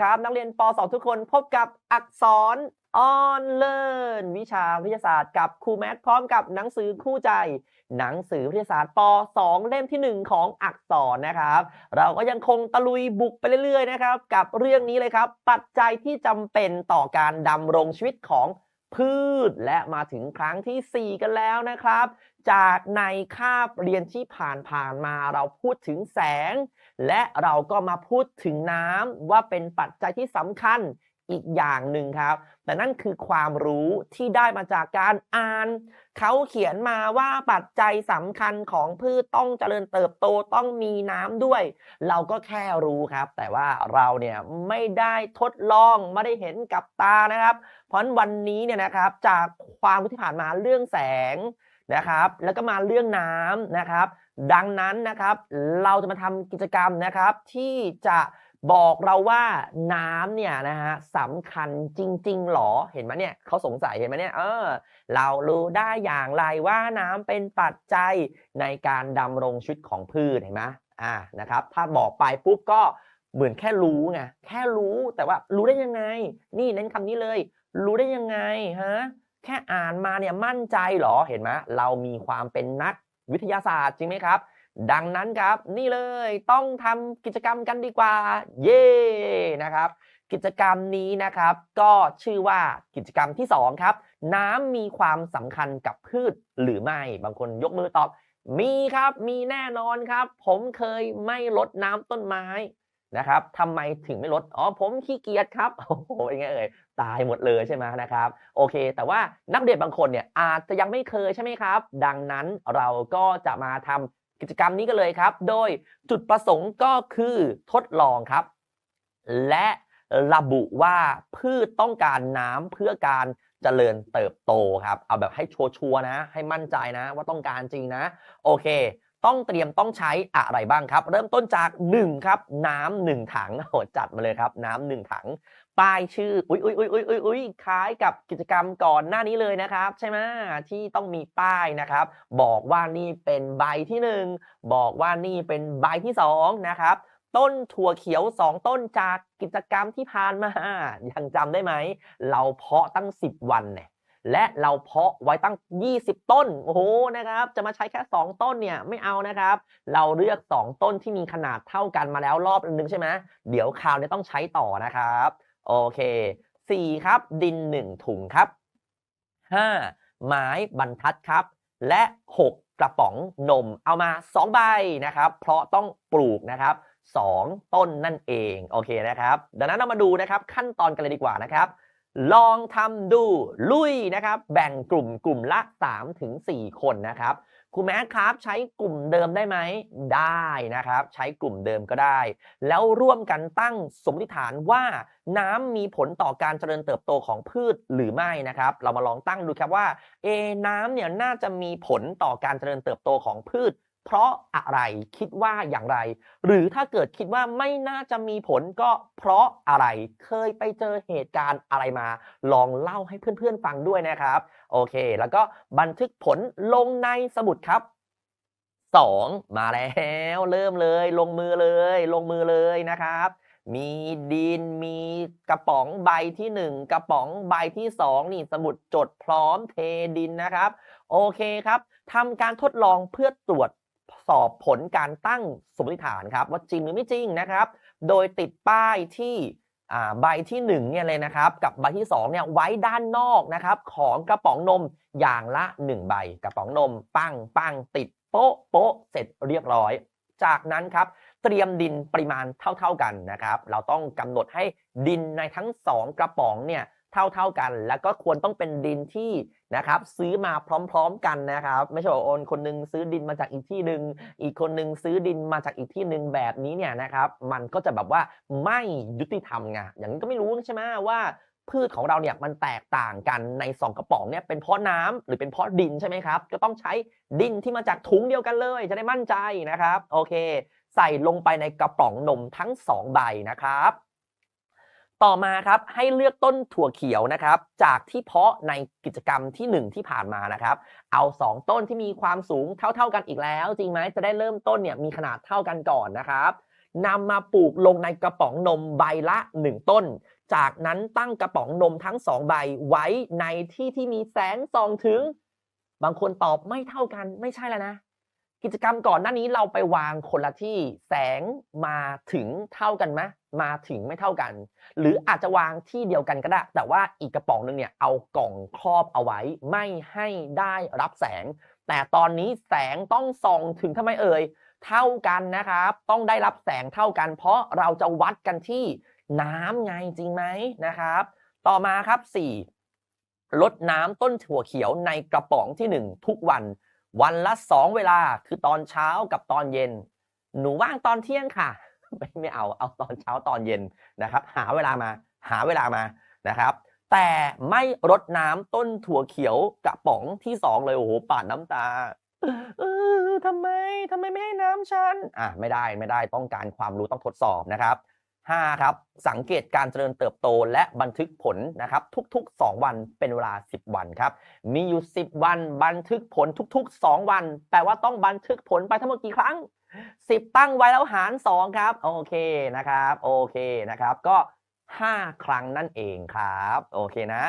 ครับ นักเรียนป .2 ทุกคนพบกับอักษรออนเลิร์นวิชาวิทยาศาสตร์กับครูแม็กพร้อมกับหนังสือคู่ใจ หนังสือวิทยาศาสตร์ป .2 เล่มทีหนึ่1 ของอักษรนะครับ เราก็ยังคงตะลุยบุกไปเรื่อยๆนะครับ กับเรื่องนี้เลยครับ ปัจจัยที่จำเป็นต่อการดำรงชีวิตของพืชและมาถึงครั้งทีสี่ 4 กันแล้วนะครับ จากในคาบเรียนที่ผ่านๆมาเราพูดถึงแสง และเราก็มาพูดถึงน้ำว่าเป็นปัจจัยที่สำคัญอีกอย่างหนึ่งครับ แต่นั่นคือความรู้ที่ได้มาจากการอ่าน เขาเขียนมาว่าปัจจัยสำคัญของพืชต้องเจริญเติบโตต้องมีน้ำด้วย เราก็แค่รู้ครับ แต่ว่าเราเนี่ยไม่ได้ทดลองไม่ได้เห็นกับตานะครับ เพราะนวันนี้เนี่ยนะครับจากความรู้ที่ผ่านมาเรื่องแสงนะครับ แล้วก็มาเรื่องน้ำนะครับ ดังนั้นนะครับ เราจะมาทำกิจกรรมนะครับ ที่จะบอกเราว่าน้ำเนี่ยนะฮะสำคัญจริง ๆ หรอเห็นไหมเนี่ยเขาสงสัยเห็นไหมเนี่ยเออ เรารู้ได้อย่างไรว่าน้ำเป็นปัจจัยในการดำรงชีวิตของพืชเห็นไหมอ่านะครับ ถ้าบอกไปปุ๊บก็เหมือนแค่รู้ไงแค่รู้แต่ว่ารู้ได้ยังไง นี่เน้นคำนี้เลย รู้ได้ยังไงฮะแค่อ่านมาเนี่ยมั่นใจหรอเห็นไหมเรามีความเป็นนัก วิทยาศาสตร์จริงไหมครับ ดังนั้นครับนี่เลยต้องทำกิจกรรมกันดีกว่า เย่นะครับ กิจกรรมนี้นะครับ ก็ชื่อว่ากิจกรรมที่สองครับน้ำมีความสำคัญกับพืชหรือไม่ บางคนยกมือตอบ มีครับมีแน่นอนครับ ผมเคยไม่ลดน้ำต้นไม้ นะครับทำไมถึงไม่ลด อ๋อ ผมขี้เกียจครับ โอ้โหเป็นไงเอ่ย ตายหมดเลยใช่ไหมนะครับ โอเค แต่ว่านักเรียนบางคนเนี่ยอาจจะยังไม่เคยใช่ไหมครับ ดังนั้นเราก็จะมาทำกิจกรรมนี้กันเลยครับ โดยจุดประสงค์ก็คือทดลองครับ และระบุว่าพืชต้องการน้ำเพื่อการเจริญเติบโตครับ เอาแบบให้ชัวร์ๆนะ ให้มั่นใจนะ ว่าต้องการจริงนะ โอเค ต้องเตรียมต้องใช้อะไรบ้างครับ เริ่มต้นจาก1ครับน้ำหนึ่งถังโหจัดมาเลยครับ น้ำหนึ่งถัง ป้ายชื่ออุ้ยอุ้ยอุ้ยอุ้ยอุ้ยอุ้ยคล้ายกับกิจกรรมก่อนหน้านี้เลยนะครับ ใช่ไหมที่ต้องมีป้ายนะครับ บอกว่านี่เป็นใบที่หนึ่งบอกว่านี่เป็นใบที่สองนะครับต้นถั่วเขียว 2 ต้นจากกิจกรรมที่ผ่านมา ยังจำได้ไหม เราเพาะตั้ง 10 วันเนี่ย และเราเพาะไว้ตั้ง 20 ต้น โอ้โห นะครับ จะมาใช้แค่ 2 ต้นเนี่ยไม่เอานะครับ เราเลือก 2 ต้นที่มีขนาดเท่ากันมาแล้วรอบนึงใช่ไหมเดี๋ยวคราวนี้ต้องใช้ต่อนะครับ โอเค 4 ครับ ดิน 1 ถุงครับ 5. ไม้บรรทัดครับ และ 6 กระป๋องนม เอามา 2 ใบนะครับ เพราะต้องปลูกนะครับ 2 ต้นนั่นเอง โอเคนะครับ ดังนั้นเรามาดูนะครับขั้นตอนกันเลยดีกว่านะครับ ลองทำดูลุยนะครับ แบ่งกลุ่มกลุ่มละ3ถึง4คนนะครับครูแม็กครับใช้กลุ่มเดิมได้ไหมได้นะครับ ใช้กลุ่มเดิมก็ได้ แล้วร่วมกันตั้งสมมติฐานว่าน้ำมีผลต่อการเจริญเติบโตของพืชหรือไม่นะครับ เรามาลองตั้งดูครับว่าเอน้ำเนี่ยน่าจะมีผลต่อการเจริญเติบโตของพืชเพราะอะไรคิดว่าอย่างไร หรือถ้าเกิดคิดว่าไม่น่าจะมีผลก็เพราะอะไรเคยไปเจอเหตุการณ์อะไรมา ลองเล่าให้เพื่อนๆฟังด้วยนะครับ โอเค แล้วก็บันทึกผลลงในสมุดครับ 2 มาแล้วเริ่มเลย ลงมือเลย ลงมือเลยนะครับมีดินมีกระป๋องใบที่ 1 กระป๋องใบที่ 2 นี่สมุดจดพร้อมเทดินนะครับ โอเคครับทำการทดลองเพื่อตรวจ สอบผลการตั้งสมมติฐานครับว่าจริงหรือไม่จริงนะครับ โดยติดป้ายที่ใบที่1เนี่ยเลยนะครับกับใบที่2เนี่ยไว้ด้านนอกนะครับของกระป๋องนมอย่างละ 1 ใบกระป๋องนม ปั้งปั้งติดโป๊ะโป๊ะเสร็จเรียบร้อย จากนั้นครับเตรียมดินปริมาณเท่า ๆกันนะครับ เราต้องกำหนดให้ดินในทั้ง 2 กระป๋องเนี่ย เท่าๆกัน แล้วก็ควรต้องเป็นดินที่นะครับซื้อมาพร้อมๆกันนะครับ ไม่ใช่ว่าโอนคนนึงซื้อดินมาจากอีกที่หนึ่งอีกคนนึงซื้อดินมาจากอีกที่หนึ่งแบบนี้เนี่ยนะครับมันก็จะแบบว่าไม่ยุติธรรมไงอย่างนี้ก็ไม่รู้ใช่ไหมว่าพืชของเราเนี่ยมันแตกต่างกันใน 2 กระป๋องเนี่ยเป็นเพราะน้ำหรือเป็นเพราะดินใช่ไหมครับ ก็ต้องใช้ดินที่มาจากถุงเดียวกันเลย จะได้มั่นใจนะครับ โอเค ใส่ลงไปในกระป๋องนมทั้ง 2 ใบนะครับ ต่อมาครับให้เลือกต้นถั่วเขียวนะครับจากที่เพาะในกิจกรรมที่ 1 ที่ผ่านมานะครับ เอา 2 ต้นที่มีความสูงเท่า ๆกันอีกแล้ว จริงไหมจะได้เริ่มต้นเนี่ยมีขนาดเท่ากันก่อนนะครับนำมาปลูกลงในกระป๋องนมใบละ 1 ต้น จากนั้นตั้งกระป๋องนมทั้ง 2 ใบไว้ในที่ที่มีแสงส่องถึง บางคนตอบไม่เท่ากันไม่ใช่แล้วนะ กิจกรรมก่อนหน้านี้เราไปวางคนละที่แสงมาถึงเท่ากันไหมมาถึงไม่เท่ากัน หรืออาจจะวางที่เดียวกันก็ได้ แต่ว่าอีกกระป๋องหนึงเนี่ยเอากล่องครอบเอาไว้ไม่ให้ได้รับแสง แต่ตอนนี้แสงต้องส่องถึงทำไมเอ่ยเท่ากันนะครับ ต้องได้รับแสงเท่ากัน เพราะเราจะวัดกันที่น้ำไงจริงไหมนะครับ ต่อมาครับ 4. ลดน้ำต้นถั่วเขียวในกระป๋องที่ 1 ทุกวัน วันละ2เวลาคือตอนเช้ากับตอนเย็น หนูว่างตอนเที่ยงค่ะ ไม่ไม่เอาเอาตอนเช้าตอนเย็นนะครับ หาเวลามาหาเวลามานะครับ แต่ไม่รดน้ำต้นถั่วเขียวกระป๋องที่2เลยโอ้โหปาดน้ำตาเออทำไมทำไมไม่ให้น้ำฉันอะไม่ได้ไม่ได้ต้องการความรู้ต้องทดสอบนะครับ 5ครับสังเกตการเจริญเติบโตและบันทึกผลนะครับทุกๆ 2 วันเป็นเวลา 10 วันครับมีอยู่ 10 วันบันทึกผลทุกๆ 2 วัน แปลว่าต้องบันทึกผลไปทั้งหมดกี่ครั้ง 10 ตั้งไว้แล้วหาร 2 ครับ โอเคนะครับโอเคนะครับก็ 5 ครั้งนั่นเองครับโอเคนะ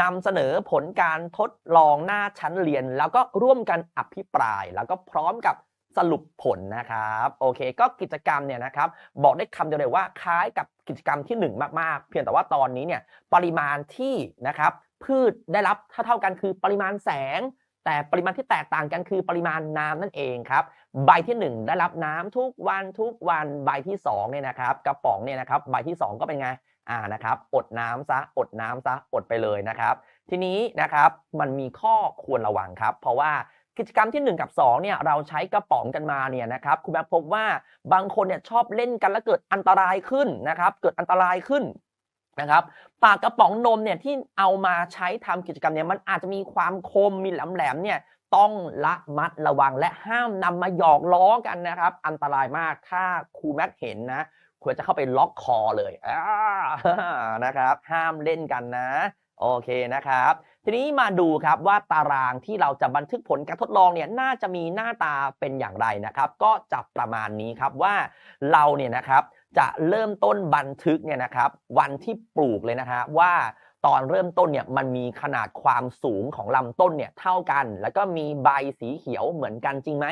นำเสนอผลการทดลองหน้าชั้นเรียน แล้วก็ร่วมกันอภิปราย แล้วก็พร้อมกับ สรุปผลนะครับโอเค ก็กิจกรรมเนี่ยนะครับบอกได้คำเดียวเลยว่าคล้ายกับกิจกรรมที่ 1 มากๆ เพียงแต่ว่าตอนนี้เนี่ยปริมาณที่นะครับพืชได้รับเท่าเท่ากันคือปริมาณแสง แต่ปริมาณที่แตกต่างกันคือปริมาณน้ำนั่นเองครับใบที่ 1 ได้รับน้ำทุกวันทุกวันใบที่2เนี่ยนะครับกระป๋องเนี่ยนะครับใบที่ 2 ก็เป็นไงอ่านะครับอดน้ำซะอดน้ำซะอดไปเลยนะครับ ทีนี้นะครับมันมีข้อควรระวังครับ เพราะว่า กิจกรรมที่ 1 กับ2เนี่ยเราใช้กระป๋องกันมาเนี่ยนะครับคุณแม่พบว่าบางคนเนี่ยชอบเล่นกันแล้วเกิดอันตรายขึ้นนะครับเกิดอันตรายขึ้นนะครับปากกระป๋องนมเนี่ยที่เอามาใช้ทำกิจกรรมเนี่ยมันอาจจะมีความคมมีแหลมๆเนี่ยต้องละมัดระวังและห้ามนำมาหยอกล้อกันนะครับ อันตรายมากถ้าครูแม็กเห็นนะควรจะเข้าไปล็อกคอเลยอ่านะครับ ห้ามเล่นกันนะ โอเคนะครับ ทีนี้มาดูครับว่าตารางที่เราจะบันทึกผลการทดลองเนี่ยน่าจะมีหน้าตาเป็นอย่างไรนะครับ ก็จะประมาณนี้ครับว่าเราเนี่ยนะครับจะเริ่มต้นบันทึกเนี่ยนะครับวันที่ปลูกเลยนะฮะว่าตอนเริ่มต้นเนี่ยมันมีขนาดความสูงของลำต้นเนี่ยเท่ากัน แล้วก็มีใบสีเขียวเหมือนกันจริงไหม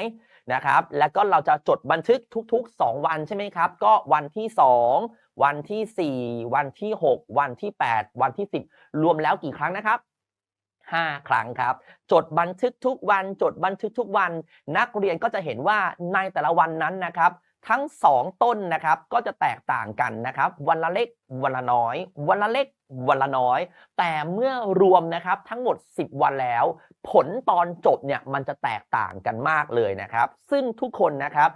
นะครับ แล้วก็เราจะจดบันทึกทุกๆ 2 วันใช่ไหมครับ ก็วันที่ 2 วันที่ 4 วันที่ 6 วันที่ 8 วันที่ 10 รวมแล้วกี่ครั้งนะครับ 5 ครั้งครับ จดบันทึกทุกวัน จดบันทึกทุกวัน นักเรียนก็จะเห็นว่าในแต่ละวันนั้นนะครับ ทั้ง 2 ต้นนะครับก็จะแตกต่างกันนะครับ วันละเล็กวันละน้อย วันละเล็กวันละน้อย แต่เมื่อรวมนะครับทั้งหมด 10 วันแล้ว ผลตอนจบเนี่ยมันจะแตกต่างกันมากเลยนะครับ ซึ่งทุกคนนะครับ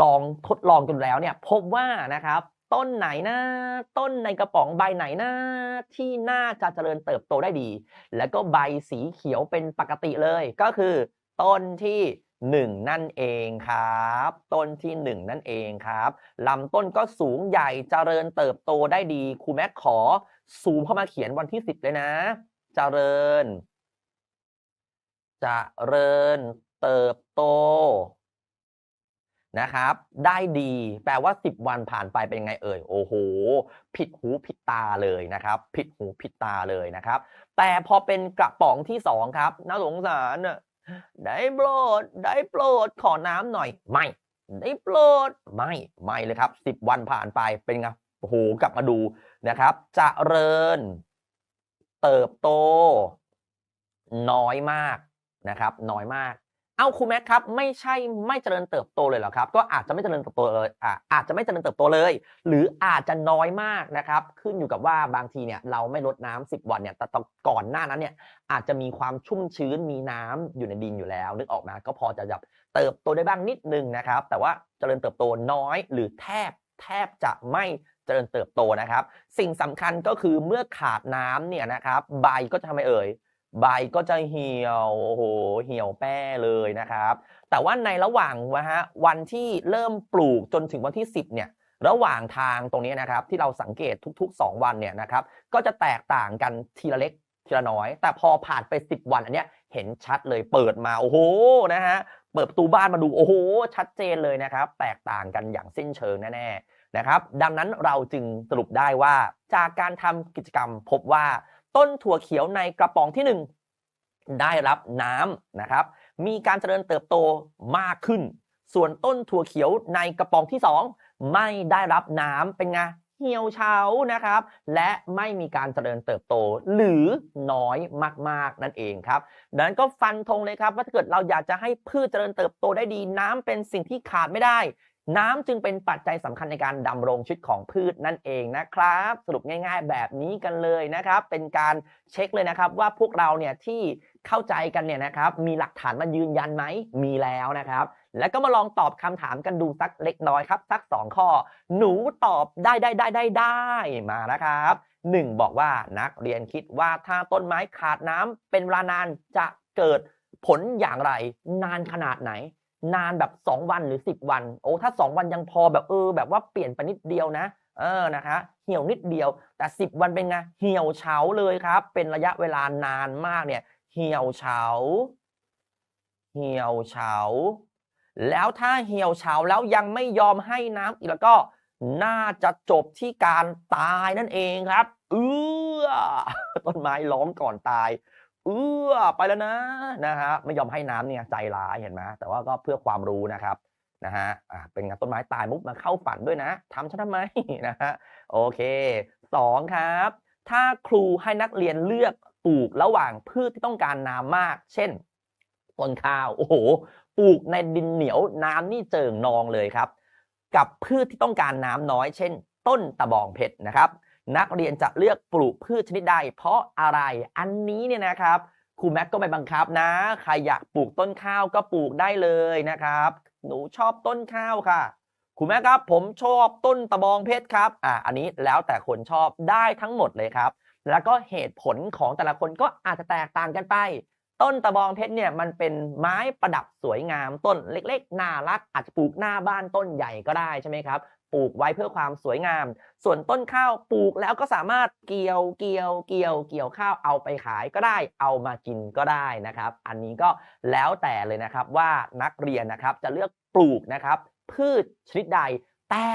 ลองทดลองกันแล้วเนี่ยพบว่านะครับ ต้นไหนนะ ต้นในกระป๋องใบไหนนะ ที่น่าจะเจริญเติบโตได้ดี แล้วก็ใบสีเขียวเป็นปกติเลย ก็คือ ต้นที่ 1 นั่นเองครับ ต้นที่ 1 นั่นเองครับลำต้นก็สูงใหญ่เจริญเติบโตได้ดีครูแม็กขอซูมเข้ามาเขียนวันที่ 10 เลยนะ เจริญ เจริญเติบโต นะครับ ได้ดี แปลว่า 10 วันผ่านไปเป็นยังไงเอ่ย โอ้โห ผิดหูผิดตาเลยนะครับ ผิดหูผิดตาเลยนะครับ แต่พอเป็นกระป๋องที่ 2 ครับน่าสงสารได้โปรด ได้โปรด ขอน้ำหน่อย ไม่ ได้โปรด ไม่ ไม่เลยครับ 10 วันผ่านไปเป็นไง โอ้โห กลับมาดูนะครับเจริญ เติบโต น้อยมากนะครับ น้อยมาก เอ้าครูแม็กครับไม่ใช่ไม่เจริญเติบโตเลยเหรอครับก็อาจจะไม่เจริญเติบโตเลยอ่าอาจจะไม่เจริญเติบโตเลย หรืออาจจะน้อยมากนะครับ ขึ้นอยู่กับว่าบางทีเนี่ยเราไม่ลดน้ำ10 วันเนี่ยแต่ก่อนหน้านั้นเนี่ยอาจจะมีความชุ่มชื้นมีน้ำอยู่ในดินอยู่แล้ว นึกออกมาก็พอจะแบบเติบโตได้บ้างนิดนึงนะครับ แต่ว่าเจริญเติบโตน้อยหรือแทบแทบจะไม่เจริญเติบโตนะครับ สิ่งสำคัญก็คือเมื่อขาดน้ำเนี่ยนะครับใบก็จะทำไมเอ่ย ใบก็จะเหี่ยวโอ้โหเหี่ยวแป้เลยนะครับ แต่ว่าในระหว่างนะฮะวันที่เริ่มปลูกจนถึงวันที่ 10เนี่ยระหว่างทางตรงนี้นะครับที่เราสังเกตทุก ๆ 2 วันเนี่ยนะครับก็จะแตกต่างกันทีละเล็กทีละน้อย แต่พอผ่านไป 10 วันอันเนี้ยเห็นชัดเลยเปิดมาโอ้โหนะฮะเปิดประตูบ้านมาดูโอ้โหชัดเจนเลยนะครับแตกต่างกันอย่างสิ้นเชิงแน่ๆนะครับดังนั้นเราจึงสรุปได้ว่าจากการทำกิจกรรมพบว่า ต้นถั่วเขียวในกระป๋องที่หนึ่งได้รับน้ำนะครับ มีการเจริญเติบโตมากขึ้น ส่วนต้นถั่วเขียวในกระป๋องที่ 2 ไม่ได้รับน้ำเป็นไงเหี่ยวเฉานะครับ และไม่มีการเจริญเติบโต หรือน้อยมากๆนั่นเองครับ ดังนั้นก็ฟันธงเลยครับว่าถ้าเกิดเราอยากจะให้พืชเจริญเติบโตได้ดีน้ำเป็นสิ่งที่ขาดไม่ได้ น้ำจึงเป็นปัจจัยสำคัญในการดำรงชีวิตของพืชนั่นเองนะครับ สรุปง่าย ๆ แบบนี้กันเลยนะครับ เป็นการเช็คเลยนะครับว่าพวกเราเนี่ยที่เข้าใจกันเนี่ยนะครับ มีหลักฐานมายืนยันไหมมีแล้วนะครับ แล้วก็มาลองตอบคำถามกันดูสักเล็กน้อยครับ สัก 2 ข้อ หนูตอบได้ได้ได้ได้ได้มานะครับ 1 บอกว่านักเรียนคิดว่าถ้าต้นไม้ขาดน้ำเป็นเวลานานจะเกิดผลอย่างไร นานขนาดไหน นานแบบ2วันหรือ10วัน โอ้ถ้า2วันยังพอแบบเออ แบบว่าเปลี่ยนไปนิดเดียวนะ เออนะคะ เหี่ยวนิดเดียว แต่10วันเป็นไงเหี่ยวเฉาเลยครับ เป็นระยะเวลานานมากเนี่ย เหี่ยวเฉา เหี่ยวเฉา แล้วถ้าเหี่ยวเฉาแล้วยังไม่ยอมให้น้ำอีกแล้วก็น่าจะจบที่การตายนั่นเองครับ เออต้นไม้ร้องก่อนตาย เอื้อไปแล้วนะนะฮะไม่ยอมให้น้ำเนี่ยใจร้ายเห็นไหมแต่ว่าก็เพื่อความรู้นะครับนะฮะอะเป็นงต้นไม้ตายมุกมาเข้าฝันด้วยนะทำฉันทำไมนะฮะโอเคสองครับ ถ้าครูให้นักเรียนเลือกปลูกระหว่างพืชที่ต้องการน้ำมาก เช่นต้นข้าวโอ้โหปลูกในดินเหนียวน้ำนี่เจิ่งนองเลยครับ กับพืชที่ต้องการน้ำน้อย เช่น ต้นตะบองเพชรนะครับ นักเรียนจะเลือกปลูกพืชชนิดใด เพราะอะไรอันนี้เนี่ยนะครับครูแม็กก็ไม่บังคับนะ ใครอยากปลูกต้นข้าวก็ปลูกได้เลยนะครับ หนูชอบต้นข้าวค่ะครูแม็กครับ ผมชอบต้นตะบองเพชรครับอ่าอันนี้แล้วแต่คนชอบได้ทั้งหมดเลยครับ แล้วก็เหตุผลของแต่ละคนก็อาจจะแตกต่างกันไป ต้นตะบองเพชรเนี่ยมันเป็นไม้ประดับสวยงามต้นเล็ก ๆ น่ารักอาจจะปลูกหน้าบ้านต้นใหญ่ก็ได้ใช่ไหมครับ ปลูกไว้เพื่อความสวยงาม ส่วนต้นข้าวปลูกแล้วก็สามารถเกี่ยวเกี่ยวเกี่ยว เกี่ยวข้าวเอาไปขายก็ได้ เอามากินก็ได้นะครับ อันนี้ก็แล้วแต่เลยนะครับว่านักเรียนนะครับจะเลือกปลูกนะครับพืชชนิดใด แต่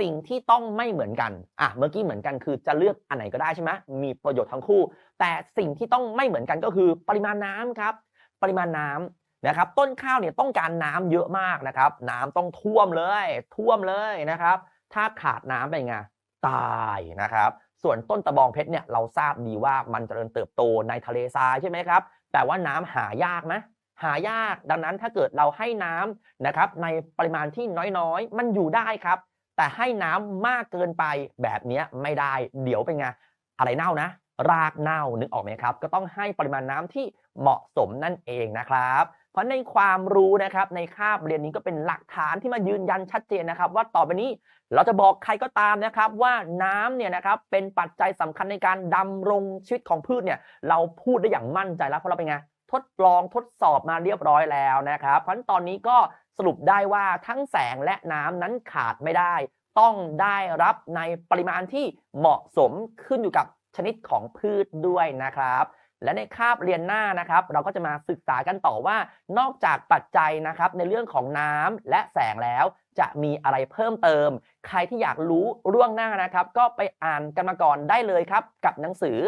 สิ่งที่ต้องไม่เหมือนกัน อะ เมื่อกี้เหมือนกันคือจะเลือกอันไหนก็ได้ใช่ไหมมีประโยชน์ทั้งคู่ แต่สิ่งที่ต้องไม่เหมือนกันก็คือปริมาณน้ำครับ ปริมาณน้ำ นะครับต้นข้าวเนี่ยต้องการน้ำเยอะมากนะครับ น้ำต้องท่วมเลย ท่วมเลยนะครับ ถ้าขาดน้ำเป็นไงตายนะครับ ส่วนต้นตะบองเพชรเนี่ยเราทราบดีว่ามันเจริญเติบโตในทะเลทรายใช่ไหมครับ แต่ว่าน้ำหายากไหมหายากดังนั้นถ้าเกิดเราให้น้ำนะครับในปริมาณที่น้อยๆ มันอยู่ได้ครับ แต่ให้น้ำมากเกินไปแบบนี้ไม่ได้ เดี๋ยวเป็นไงอะไรเน่านะ รากเน่านึกออกไหมครับ ก็ต้องให้ปริมาณน้ำที่เหมาะสมนั่นเองนะครับ ราะในความรู้นะครับในคาบเรียนนี้ก็เป็นหลักฐานที่มายืนยันชัดเจนนะครับ ว่าต่อไปนี้เราจะบอกใครก็ตามนะครับว่าน้ำเนี่ยนะครับเป็นปัจจัยสำคัญในการดำรงชีวิตของพืชเนี่ยเราพูดได้อย่างมั่นใจแล้วเพราะเราเป็นไงทดลองทดสอบมาเรียบร้อยแล้วนะครับเพราะตอนนี้ก็สรุปได้ว่าทั้งแสงและน้ำนั้นขาดไม่ได้ ต้องได้รับในปริมาณที่เหมาะสมขึ้นอยู่กับชนิดของพืชด้วยนะครับ และในคาบเรียนหน้านะครับ เราก็จะมาศึกษากันต่อว่านอกจากปัจจัยนะครับในเรื่องของน้ำและแสงแล้ว จะมีอะไรเพิ่มเติม ใครที่อยากรู้ล่วงหน้านะครับ ก็ไปอ่านกันมาก่อนได้เลยครับ กับหนังสือ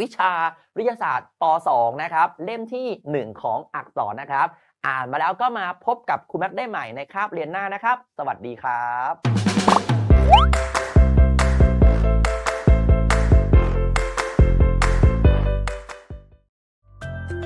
วิชาวิทยาศาสตร์ป .2 นะครับ เล่มทีหนึ่1 ของอักษรนะครับ อ่านมาแล้วก็มาพบกับครูแม็กได้ใหม่ในคาบเรียนหน้านะครับ สวัสดีครับ